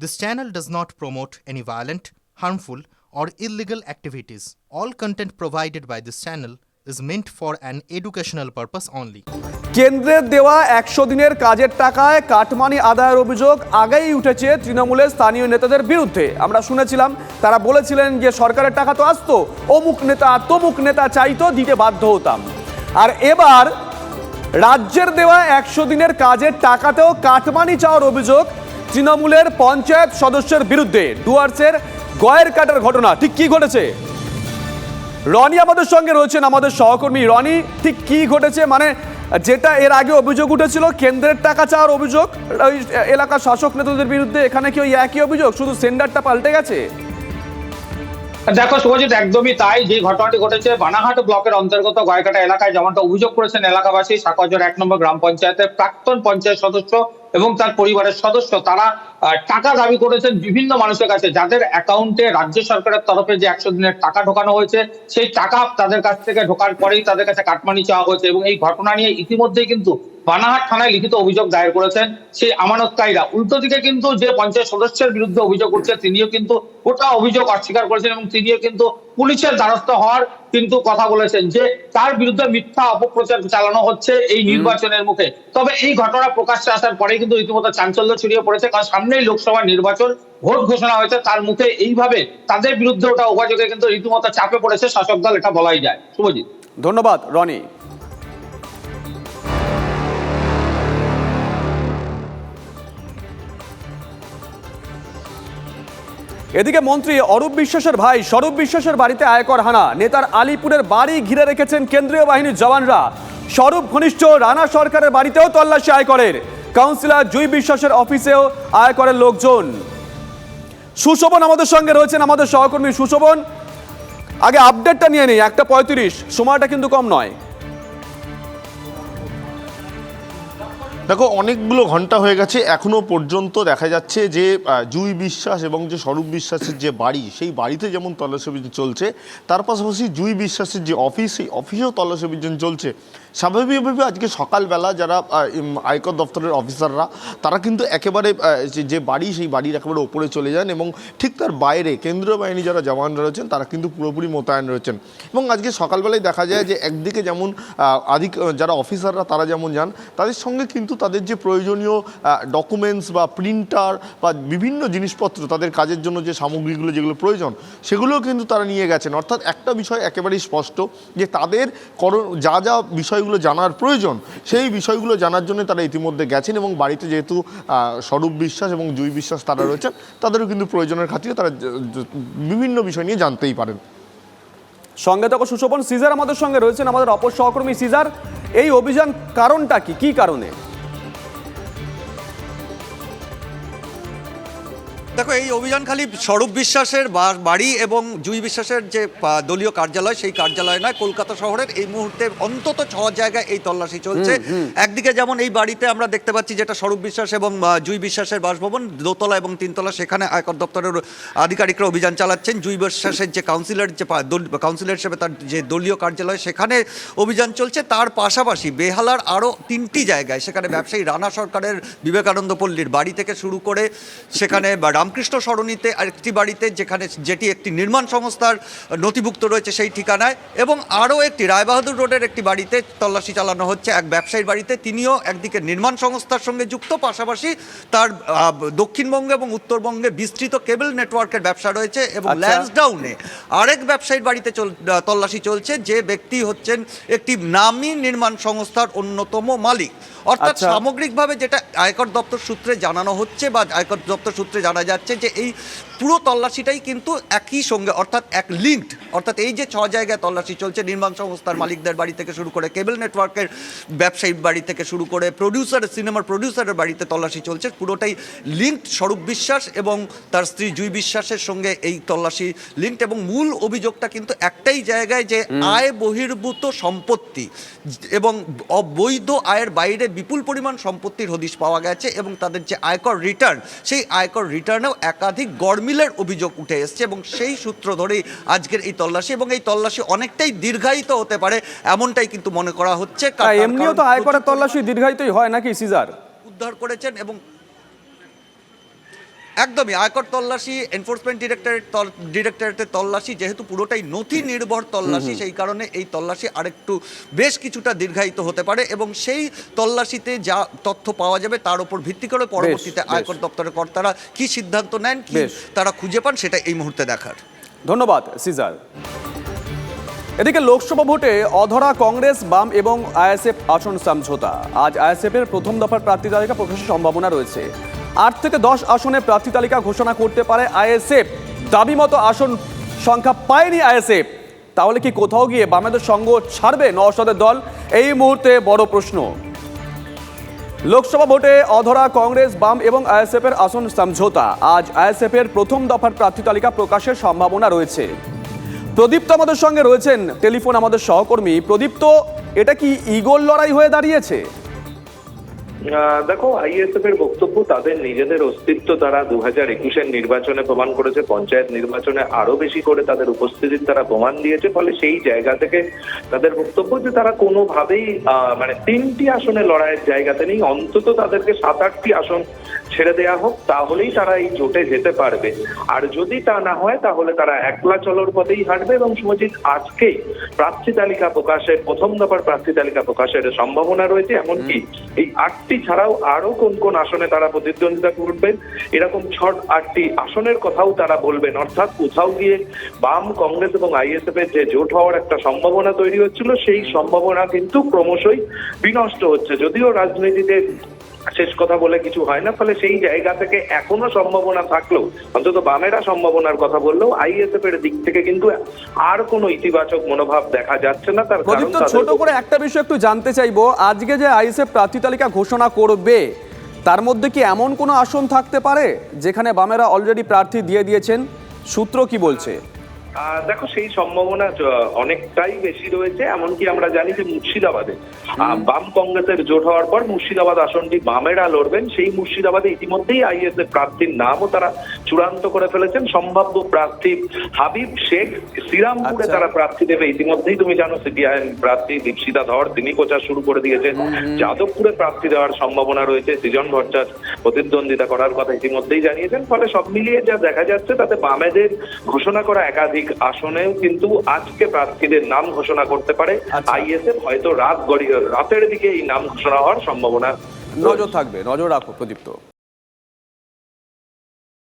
This channel does not promote any violent, harmful, or illegal activities. All content provided by this channel is meant for an educational purpose only. কেন্দ্রের দেওয়া একশো দিনের কাজের টাকায় cut money আদায়ের অভিযোগ আগেই উঠেছে তৃণমূলের স্থানীয় নেতাদের বিরুদ্ধে আমরা শুনেছিলাম তারা বলেছিলেন যে সরকারের টাকা তো আসতো অমুক নেতা তমুক নেতা চাইতো দিতে বাধ্য হতাম আর এবার রাজ্যের দেওয়া একশো দিনের কাজের টাকাতেও কাটমানি চাওয়ার অভিযোগ তৃণমূলের পঞ্চায়েত সদস্যের বিরুদ্ধে ডুয়ার্সের গয়ের কাটার ঘটনা, ঠিক কি ঘটেছে? রনি আমাদের সঙ্গে রয়েছেন, আমাদের সহকর্মী রনি, ঠিক কি ঘটেছে? মানে যেটা এর আগে অভিযোগ উঠেছিল, কেন্দ্রের টাকা চাওয়ার অভিযোগ, ওই এলাকার শাসক নেতাদের বিরুদ্ধে এখানে কি ওই একই অভিযোগ? শুধু সেন্ডারটা পাল্টে গেছে? দেখো শুভজিৎ, একদমই তাই। যে ঘটনাটি ঘটেছে, বানাহাট ব্লকের অন্তর্গত গয়কাটা এলাকায় যেমনটা অভিযোগ করেছেন এলাকাবাসী, সাকজর এক নম্বর গ্রাম পঞ্চায়েতের প্রাক্তন পঞ্চায়েত সদস্য এবং তার পরিবারের সদস্য তারা টাকা দাবি করেছেন বিভিন্ন মানুষের কাছে, যাদের অ্যাকাউন্টে রাজ্য সরকারের তরফে যে একশো দিনের টাকা ঢোকানো হয়েছে, সেই টাকা তাদের কাছ থেকে ঢোকার পরেই তাদের কাছে কাটমানি চাওয়া হয়েছে এবং এই ঘটনা নিয়ে ইতিমধ্যেই কিন্তু বানাহাট থানায় লিখিত অভিযোগ দায়ের করেছেন সেই আমানতকারীরা উল্টো দিকে কিন্তু যে পঞ্চায়েত সদস্যের বিরুদ্ধে অভিযোগ উঠছে, তিনিও কিন্তু গোটা অভিযোগ অস্বীকার করেছেন এবং তিনিও কিন্তু পুলিশের দ্বারস্থ হওয়ার কিন্তু কথা বলেছেন যে তার বিরুদ্ধে মিথ্যা অপপ্রচার চালানো হচ্ছে এই নির্বাচনের মুখে। তবে এই ঘটনা প্রকাশ্যে আসার পরে কিন্তু রীতিমতো চাঞ্চল্য ছড়িয়ে পড়েছে কারণ সামনেই লোকসভা নির্বাচন ভোট ঘোষণা হয়েছে তার মুখে এইভাবে তাদের বিরুদ্ধে ওটা অভিযোগে কিন্তু রীতিমতো চাপে পড়েছে শাসক দল এটা বলাই যায়। শুভজিৎ। ধন্যবাদ রনি। এদিকে মন্ত্রী অরূপ বিশ্বাসের ভাই স্বরূপ বিশ্বাসের বাড়িতে আয়কর হানা। নেতার আলিপুরের বাড়ি ঘিরে রেখেছেন কেন্দ্রীয় বাহিনীর জওয়ানরা। স্বরূপ ঘনিষ্ঠ রানা সরকারের বাড়িতেও তল্লাশি আয়করের। কাউন্সিলর জুই বিশ্বাসের অফিসেও আয়করের লোকজন। সুশোভন আমাদের সঙ্গে রয়েছেন আমাদের সহকর্মী সুশোভন। আগে আপডেটটা নিয়ে নেই, একটা পঁয়ত্রিশ, সময়টা কিন্তু কম নয়। দেখো, অনেকগুলো ঘণ্টা হয়ে গেছে, এখনও পর্যন্ত দেখা যাচ্ছে যে জুই বিশ্বাস এবং যে স্বরূপ বিশ্বাসের যে বাড়ি, সেই বাড়িতে যেমন তল্লাশি চলছে, তার পাশাপাশি জুই বিশ্বাসের যে অফিস, সেই অফিসেও তল্লাশি অভিযান চলছে। স্বাভাবিকভাবে আজকে সকালবেলা যারা আয়কর দপ্তরের অফিসাররা, তারা কিন্তু একেবারে যে- বাড়ি, সেই বাড়ির একেবারে ওপরে চলে যান এবং ঠিক তার বাইরে কেন্দ্রীয় বাহিনী যারা জওয়ানরা রয়েছেন, তারা কিন্তু পুরোপুরি মোতায়েন রয়েছেন। এবং আজকে সকালবেলায় দেখা যায় যে, একদিকে যেমন আধিক, যারা অফিসাররা, তারা যেমন যান, তাদের সঙ্গে কিন্তু তাদের যে প্রয়োজনীয় ডকুমেন্টস বা প্রিন্টার বা বিভিন্ন জিনিসপত্র তাদের কাজের জন্য যে সামগ্রীগুলো যেগুলো প্রয়োজন, সেগুলোও কিন্তু তারা নিয়ে গেছেন। অর্থাৎ একটা বিষয় একেবারেই স্পষ্ট যে তাদের কর, যা যা বিষয়গুলো জানার প্রয়োজন, সেই বিষয়গুলো জানার জন্য তারা ইতিমধ্যে গেছেন এবং বাড়িতে যেহেতু স্বরূপ বিশ্বাস এবং জুই বিশ্বাস তারা রয়েছেন, তাদেরও কিন্তু প্রয়োজনের খাতিরে তারা বিভিন্ন বিষয় নিয়ে জানতেই পারেন। সঙ্গে তখন সুশোভন, সিজার আমাদের সঙ্গে রয়েছেন আমাদের অপর সহকর্মী সিজার। এই অভিযান কারণটা কি? কি কারণে? দেখো এই অভিযান খালি স্বরূপ বিশ্বাসের বাড়ি এবং জুই বিশ্বাসের যে দলীয় কার্যালয় সেই কার্যালয় নয় কলকাতা শহরের এই মুহূর্তে অন্তত ছ জায়গায় এই তল্লাশি চলছে। একদিকে যেমন এই বাড়িতে আমরা দেখতে পাচ্ছি যেটা স্বরূপ বিশ্বাস এবং জুই বিশ্বাসের বাসভবন দোতলা এবং তিনতলা সেখানে আয়কর দপ্তরের আধিকারিকরা অভিযান চালাচ্ছেন। জুই বিশ্বাসের যে কাউন্সিলর যে কাউন্সিলর হিসেবে তার যে দলীয় কার্যালয় সেখানে অভিযান চলছে। তার পাশাপাশি বেহালার আরও তিনটি জায়গায় সেখানে ব্যবসায়ী রানা সরকারের বিবেকানন্দ পল্লীর বাড়ি থেকে শুরু করে সেখানে বা রামকৃষ্ণ সরণিতে আরেকটি বাড়িতে যেখানে যেটি একটি নির্মাণ সংস্থার নথিভুক্ত রয়েছে সেই ঠিকানায় এবং আরও একটি রায়বাহাদুর রোডের একটি বাড়িতে তল্লাশি চালানো হচ্ছে এক ব্যবসায়ীর বাড়িতে তিনিও একদিকে নির্মাণ সংস্থার সঙ্গে যুক্ত পাশাপাশি তার দক্ষিণবঙ্গে এবং উত্তরবঙ্গে বিস্তৃত কেবল নেটওয়ার্কের ব্যবসা রয়েছে এবং আচ্ছা। ল্যান্সডাউনে আরেক ব্যবসায়ীর বাড়িতে চল তল্লাশি চলছে যে ব্যক্তি হচ্ছেন একটি নামী নির্মাণ সংস্থার অন্যতম মালিক অর্থাৎ আচ্ছা। সামগ্রিকভাবে যেটা আয়কর দপ্তর সূত্রে জানানো হচ্ছে বা আয়কর দপ্তর সূত্রে জানা যাচ্ছে যে এই পুরো তল্লাশিটাই কিন্তু একই সঙ্গে অর্থাৎ এক লিঙ্কড অর্থাৎ এই যে ছ জায়গায় তল্লাশি চলছে নির্মাণ সংস্থার মালিকদের বাড়ি থেকে শুরু করে কেবল নেটওয়ার্কের ব্যবসায়ীর বাড়ি থেকে শুরু করে প্রডিউসার সিনেমার প্রডিউসারের বাড়িতে তল্লাশি চলছে পুরোটাই লিঙ্কড স্বরূপ বিশ্বাস এবং তার স্ত্রী জুই বিশ্বাসের সঙ্গে এই তল্লাশি লিঙ্কড এবং মূল অভিযোগটা কিন্তু একটাই জায়গায় যে আয় বহির্ভূত সম্পত্তি এবং অবৈধ আয়ের বাইরে বিপুল পরিমাণ সম্পত্তির হদিশ পাওয়া গেছে এবং তাদের যে আয়কর রিটার্ন সেই আয়কর রিটার্নেও একাধিক গড়মিলের অভিযোগ উঠে এসছে এবং সেই সূত্র ধরেই আজকের এই তল্লাশি এবং এই তল্লাশি অনেকটাই দীর্ঘায়িত হতে পারে এমনটাই কিন্তু মনে করা হচ্ছে। এমনিও তো আয় আয়করের তল্লাশি দীর্ঘায়িতই হয় নাকি সিজার? উদ্ধার করেছেন এবং একদমই আয়কর তল্লাশি এনফোর্সমেন্ট ডিরেক্টরেট ডিরেক্টরেটের তল্লাশি যেহেতু পুরোটাই নথি নির্ভর তল্লাশি সেই কারণে এই তল্লাশি আরেকটু বেশ কিছুটা দীর্ঘায়িত হতে পারে এবং সেই তল্লাশিতে যা তথ্য পাওয়া যাবে তার উপর ভিত্তি করে পরবর্তীতে আয়কর দপ্তরের কর্তারা কি সিদ্ধান্ত নেন কি তারা খুঁজে পান সেটা এই মুহূর্তে দেখার। ধন্যবাদ সিজার। এদিকে লোকসভা ভোটে অধরা কংগ্রেস বাম এবং আইএসএফ আসন সমঝোতা। আজ আইএসএফের প্রথম দফার প্রার্থী তালিকা প্রকাশের সম্ভাবনা রয়েছে। আট থেকে দশ আসনে প্রার্থী তালিকা ঘোষণা করতে পারে আইএসএফ। দাবি মতো আসন সংখ্যা পায়নি আইএসএফ। তাহলে কি কোথাও গিয়ে বামেদের সঙ্গ ছাড়বে নওশাদের দল? এই মুহূর্তে বড় প্রশ্ন। লোকসভা ভোটে অধরা কংগ্রেস, বাম এবং আইএসএফ এর আসন সমঝোতা। আজ আইএসএফ এর প্রথম দফার প্রার্থী তালিকা প্রকাশের সম্ভাবনা রয়েছে। প্রদীপ্ত আমাদের সঙ্গে রয়েছেন। টেলিফোন আমাদের সহকর্মী। প্রদীপ্ত এটা কি ইগোল লড়াই হয়ে দাঁড়িয়েছে? দেখো আইএসএফ এর বক্তব্য তাদের নিজেদের অস্তিত্ব তারা দু হাজার একুশের নির্বাচনে প্রমাণ করেছে পঞ্চায়েত নির্বাচনে আরও বেশি করে তাদের উপস্থিতির তারা প্রমাণ দিয়েছে ফলে সেই জায়গা থেকে তাদের বক্তব্য যে তারা কোনোভাবেই মানে তিনটি আসনে লড়াইয়ের জায়গাতে নেই অন্তত তাদেরকে সাত আটটি আসন ছেড়ে দেওয়া হোক তাহলেই তারা এই জোটে যেতে পারবে। আর যদি তা না হয় তাহলে তারা একলা চলর পথেই হাঁটবে এবং সুমজিৎ আজকেই প্রার্থী তালিকা প্রকাশের প্রথম দফার প্রার্থী তালিকা প্রকাশের সম্ভাবনা রয়েছে এমনকি এই আটটি ছাড়াও আরও কোন কোন আসনে তারা প্রতিদ্বন্দ্বিতা করবেন, এরকম ছট আটটি আসনের কথাও তারা বলবেন। অর্থাৎ কোথাও গিয়ে বাম, কংগ্রেস এবং আইএসএফ এর যে জোট হওয়ার একটা সম্ভাবনা তৈরি হচ্ছিল, সেই সম্ভাবনা কিন্তু ক্রমশই বিনষ্ট হচ্ছে। যদিও রাজনীতিতে শেষ কথা বলে কিছু হয় না ফলে সেই জায়গা থেকে এখনও সম্ভাবনা থাকলেও অন্তত বামেরা সম্ভাবনার কথা বললেও আইএসএফ এর দিক থেকে কিন্তু আর কোনো ইতিবাচক মনোভাব দেখা যাচ্ছে না তার কারণ ছোট করে একটা বিষয় একটু জানতে চাইব আজকে যে আইএসএফ প্রার্থী তালিকা ঘোষণা করবে তার মধ্যে কি এমন কোনো আসন থাকতে পারে যেখানে বামেরা অলরেডি প্রার্থী দিয়ে দিয়েছেন? সূত্র কি বলছে? দেখো সেই সম্ভাবনা অনেকটাই বেশি রয়েছে এমনকি আমরা জানি যে মুর্শিদাবাদে। বাম কংগ্রেসের জোট হওয়ার পর মুর্শিদাবাদ আসনটি বামেরা লড়বেন। সেই মুর্শিদাবাদে ইতিমধ্যেই আইএসএফ প্রার্থীর নামও তারা চূড়ান্ত করে ফেলেছেন। সম্ভাব্য প্রার্থী হাবিব শেখ শ্রীরামপুরে আচ্ছা। তারা প্রার্থী দেবে। ইতিমধ্যেই তুমি জানো সিপিআইএম প্রার্থী দীপশিতা ধর তিনি প্রচার শুরু করে দিয়েছেন। যাদবপুরে প্রার্থী দেওয়ার সম্ভাবনা রয়েছে। সৃজন ভট্টাচার্য প্রতিদ্বন্দ্বিতা করার কথা ইতিমধ্যেই জানিয়েছেন। ফলে সব মিলিয়ে যা দেখা যাচ্ছে তাতে বামেদের ঘোষণা করা একাধিক আসনেও কিন্তু আজকে প্রার্থীদের নাম ঘোষণা করতে পারে। আইএস আইএসএফ হয়তো রাত গড়িয়ে রাতের দিকে এই নাম ঘোষণা হওয়ার সম্ভাবনা নজর থাকবে নজর রাখো প্রদীপ্ত।